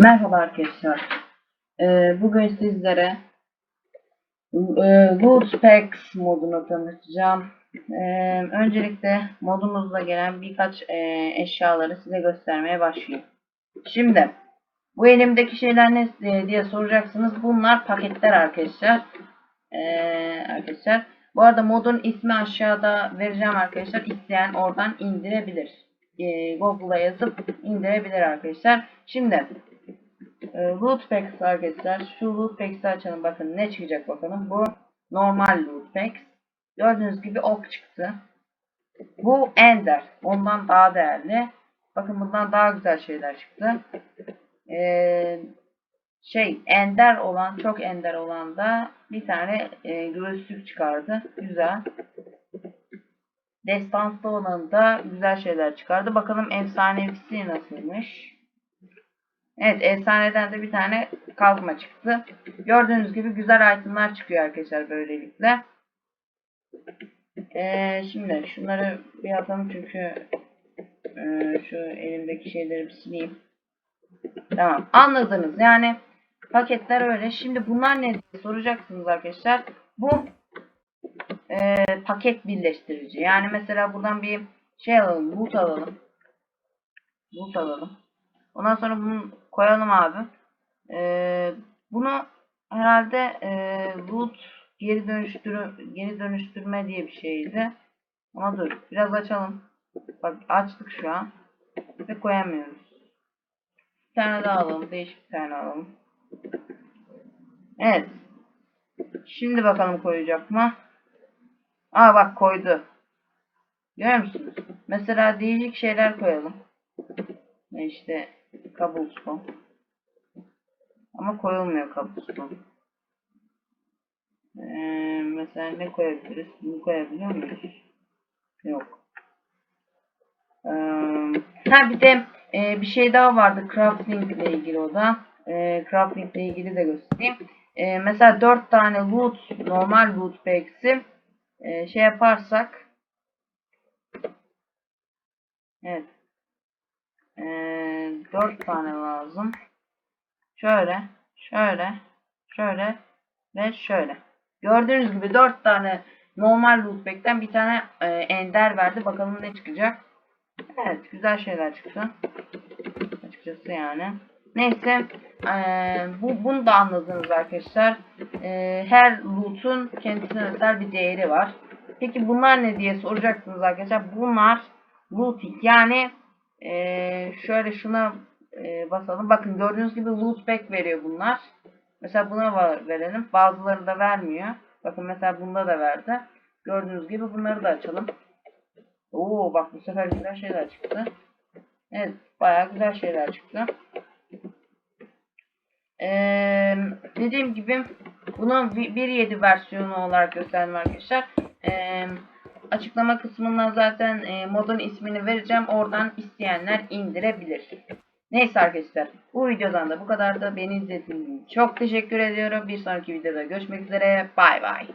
Merhaba arkadaşlar. Ee, bugün sizlere e, Loot Packs modunu tanıtacağım. Ee, öncelikle modumuzda gelen birkaç e, eşyaları size göstermeye başlayayım. Şimdi bu elimdeki şeyler ne e, diye soracaksınız. Bunlar paketler arkadaşlar. Ee, arkadaşlar. Bu arada modun ismi aşağıda vereceğim arkadaşlar. İsteyen oradan indirebilir. Google'a yazıp indirebilir arkadaşlar. Şimdi e, loot packs arkadaşlar. Şu loot packs'i açalım. Bakın ne çıkacak bakalım. Bu normal loot packs. Gördüğünüz gibi ok çıktı. Bu ender. Ondan daha değerli. Bakın bundan daha güzel şeyler çıktı. Ee, şey ender olan çok ender olan da bir tane e, göğüslük çıkardı. Güzel. Destanslı olan da güzel şeyler çıkardı. Bakalım efsanevisi nasılmış. Evet efsaneden de bir tane kazma çıktı. Gördüğünüz gibi güzel itemler çıkıyor arkadaşlar böylelikle. Ee, şimdi şunları bir atalım çünkü e, şu elimdeki şeyleri bir sileyim. Tamam anladınız yani paketler öyle. Şimdi bunlar ne diye soracaksınız arkadaşlar. Bu e, paket birleştirici. Yani mesela buradan bir şey alalım, loot alalım. Loot alalım. Ondan sonra bunu koyalım abi. Ee, bunu herhalde e, loot geri dönüştürü geri dönüştürme diye bir şeydi. Ama dur biraz açalım. Bak açtık şu an ve koyamıyoruz. Bir tane daha alalım. Değişik bir tane alalım. Evet. Şimdi bakalım koyacak mı? Aa bak koydu. Görüyor musunuz? Mesela değişik şeyler koyalım. İşte cobblestone. Ama koyulmuyor cobblestone. Ee, mesela ne koyabiliriz? Bunu koyabiliyor muyuz? Yok. Ee, ha bir de e, bir şey daha vardı crafting ile ilgili o da. E, crafting ile ilgili de göstereyim. E, mesela 4 tane loot, normal loot packs'i e, şey yaparsak Evet. Ee, 4 tane lazım. Şöyle, şöyle, şöyle ve şöyle. Gördüğünüz gibi 4 tane normal loot pack'ten bir tane e, ender verdi. Bakalım ne çıkacak. Evet, güzel şeyler çıktı. Açıkçası yani. Neyse, e, bu bunu da anladınız arkadaşlar. E, her loot'un kendisine özel bir değeri var. Peki bunlar ne diye soracaksınız arkadaşlar. Bunlar looting yani ee, şöyle şuna e, basalım. Bakın gördüğünüz gibi loot pack veriyor bunlar. Mesela buna verelim. Bazıları da vermiyor. Bakın mesela bunda da verdi. Gördüğünüz gibi bunları da açalım. Oo bak bu sefer güzel şeyler çıktı. Evet bayağı güzel şeyler çıktı. Ee, dediğim gibi bunun 1.7 versiyonu olarak gösterdim arkadaşlar. Ee, açıklama kısmından zaten e, modun ismini vereceğim. Oradan isteyenler indirebilir. Neyse arkadaşlar. Bu videodan da bu kadar da beni izlediğiniz için çok teşekkür ediyorum. Bir sonraki videoda görüşmek üzere. Bay bay.